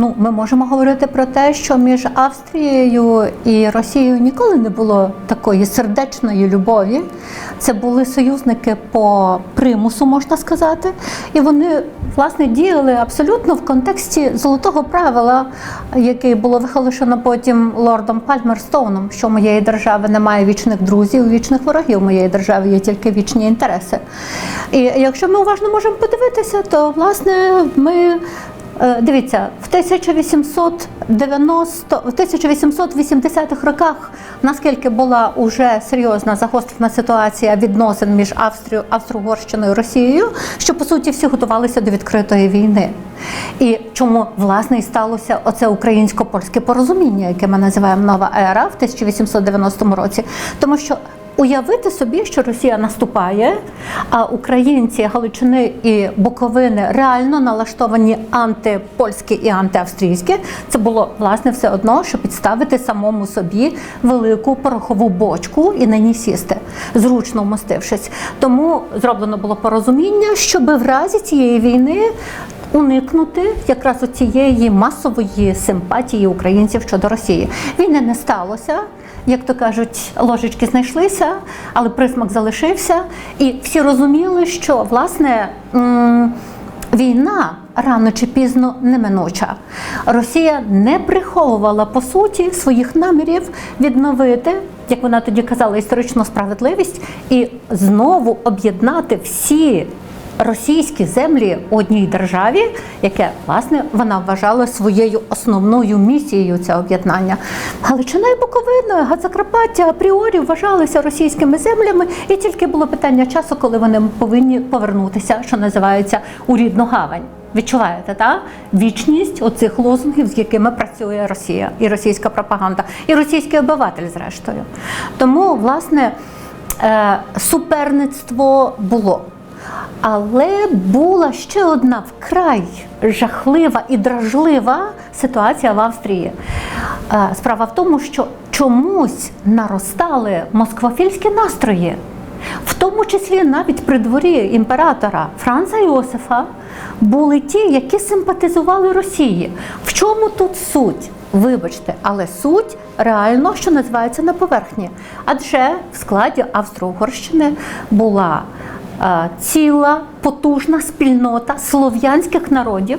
Ну, ми можемо говорити про те, що між Австрією і Росією ніколи не було такої сердечної любові. Це були союзники по примусу, можна сказати, і вони власне діяли абсолютно в контексті золотого правила, яке було вихолошено потім лордом Пальмерстоуном, що моєї держави немає вічних друзів, вічних ворогів. Моєї держави є тільки вічні інтереси. І якщо ми уважно можемо подивитися, то власне ми. Е, Дивіться, в 1890, в 1880-х роках, наскільки була уже серйозна загострена ситуація відносин між Австрією, Австро-Угорщиною і Росією, що по суті всі готувалися до відкритої війни. І чому власне і сталося оце українсько-польське порозуміння, яке ми називаємо нова ера в 1890 році, тому що Уявити собі, що Росія наступає, а українці Галичини і Буковини реально налаштовані антипольські і антиавстрійські. Це було власне все одно, що підставити самому собі велику порохову бочку і на ній сісти, зручно вмостившись. Тому зроблено було порозуміння, щоб в разі цієї війни. Уникнути якраз цієї масової симпатії українців щодо Росії. Війни не сталося як то кажуть, ложечки знайшлися, але присмак залишився, і всі розуміли, що власне. Війна рано чи пізно неминуча. Росія не приховувала по суті своїх намірів відновити, як вона тоді казала, історичну справедливість і знову об'єднати всі російські землі одній державі, яке власне вона вважала своєю основною місією це об'єднання. Галичина і Буковина, Гацакарпаття апріорі вважалися російськими землями, і тільки було питання часу, коли вони повинні повернутися, що називається у рідну гавань. Відчуваєте, та вічність оцих лозунгів, з якими працює Росія і російська пропаганда, і російський обиватель, зрештою. Тому, власне, е, суперництво було. Але була ще одна вкрай жахлива і дражлива ситуація в Австрії. Е, справа в тому, що чомусь наростали москвофільські настрої, в тому числі навіть при дворі імператора Франца Йосифа були ті, які симпатизували Росії. В чому тут суть? Вибачте, але суть реально, що називається на поверхні. Адже в складі Австро-Угорщини була ціла потужна спільнота слов'янських народів,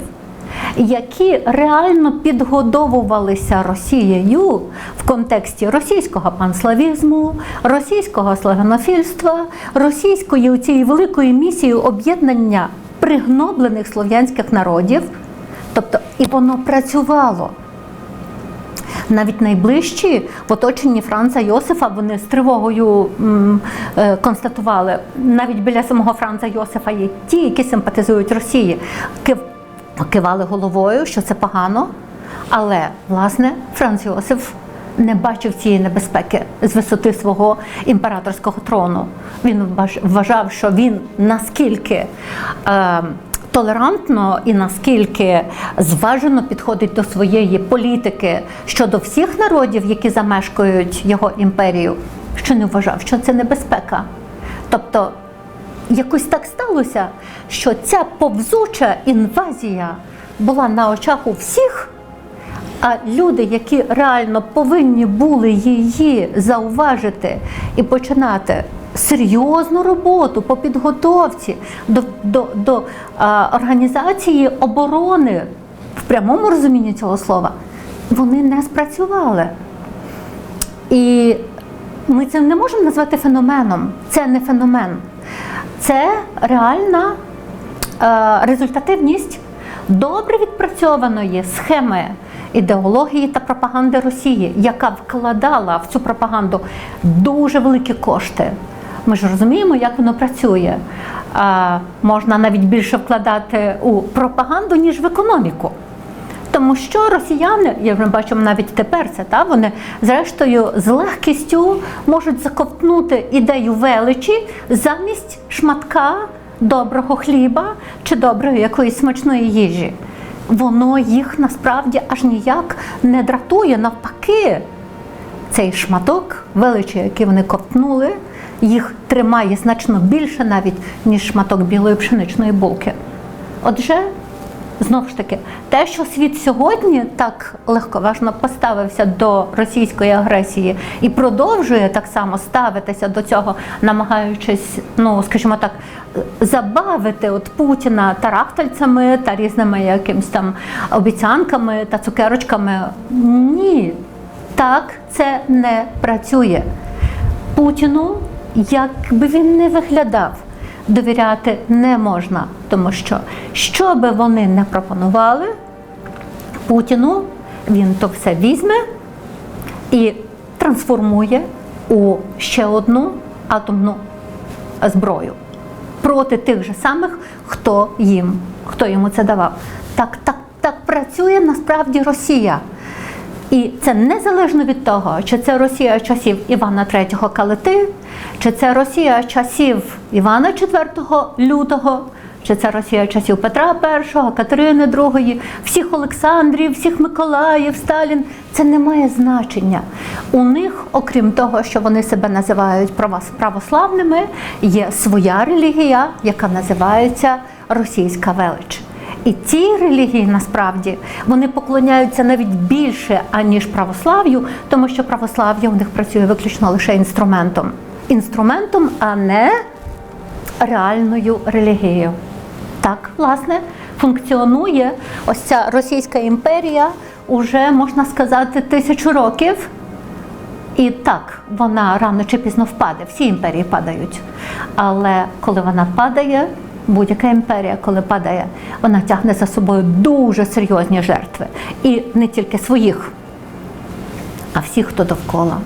які реально підгодовувалися Росією в контексті російського панславізму, російського славянофільства, російської цієї великої місії об'єднання пригноблених слов'янських народів. Тобто, і воно працювало навіть найближчі в оточенні Франца Йосифа вони з тривогою е, констатували. Навіть біля самого Франца Йосифа є ті, які симпатизують Росії, кив, кивали головою, що це погано. Але власне Франц Йосиф не бачив цієї небезпеки з висоти свого імператорського трону. Він вважав, що він наскільки. Е, толерантно і наскільки зважено підходить до своєї політики щодо всіх народів, які замешкають його імперію, що не вважав, що це небезпека. Тобто якось так сталося, що ця повзуча інвазія була на очах у всіх. А люди, які реально повинні були її зауважити і починати серйозну роботу по підготовці до, до, до а, організації оборони в прямому розумінні цього слова, вони не спрацювали. І ми це не можемо назвати феноменом. Це не феномен. Це реальна е, результативність добре відпрацьованої схеми ідеології та пропаганди Росії, яка вкладала в цю пропаганду дуже великі кошти. Ми ж розуміємо, як воно працює. Можна навіть більше вкладати у пропаганду, ніж в економіку. Тому що росіяни, як ми бачимо навіть тепер це, та, вони зрештою з легкістю можуть заковтнути ідею величі замість шматка доброго хліба чи доброї якоїсь смачної їжі. Воно їх насправді аж ніяк не дратує. Навпаки, цей шматок величі, який вони ковтнули, їх тримає значно більше навіть, ніж шматок білої пшеничної булки. Отже, Знову ж таки, те, що світ сьогодні так легковажно поставився до російської агресії і продовжує так само ставитися до цього, намагаючись, ну скажімо так, забавити от Путіна тарахтальцями та різними якимсь там обіцянками та цукерочками. Ні, так це не працює. Путіну, як би він не виглядав, довіряти не можна, тому що що би вони не пропонували, Путіну він то все візьме і трансформує у ще одну атомну зброю проти тих же самих, хто їм, хто йому це давав. Так, так, так працює насправді Росія. І це незалежно від того, чи це Росія часів Івана III Калити, чи це Росія часів Івана IV Лютого, чи це Росія часів Петра І, Катерини II, всіх Олександрів, всіх Миколаїв, Сталін. Це не має значення. У них, окрім того, що вони себе називають правос- православними, є своя релігія, яка називається Російська велич. І ці релігії насправді вони поклоняються навіть більше аніж православ'ю, тому що православ'я у них працює виключно лише інструментом. Інструментом, а не реальною релігією. Так, власне, функціонує ось ця Російська імперія уже можна сказати тисячу років. І так, вона рано чи пізно впаде. Всі імперії падають. Але коли вона падає, будь-яка імперія, коли падає, вона тягне за собою дуже серйозні жертви. І не тільки своїх, а всіх, хто довкола.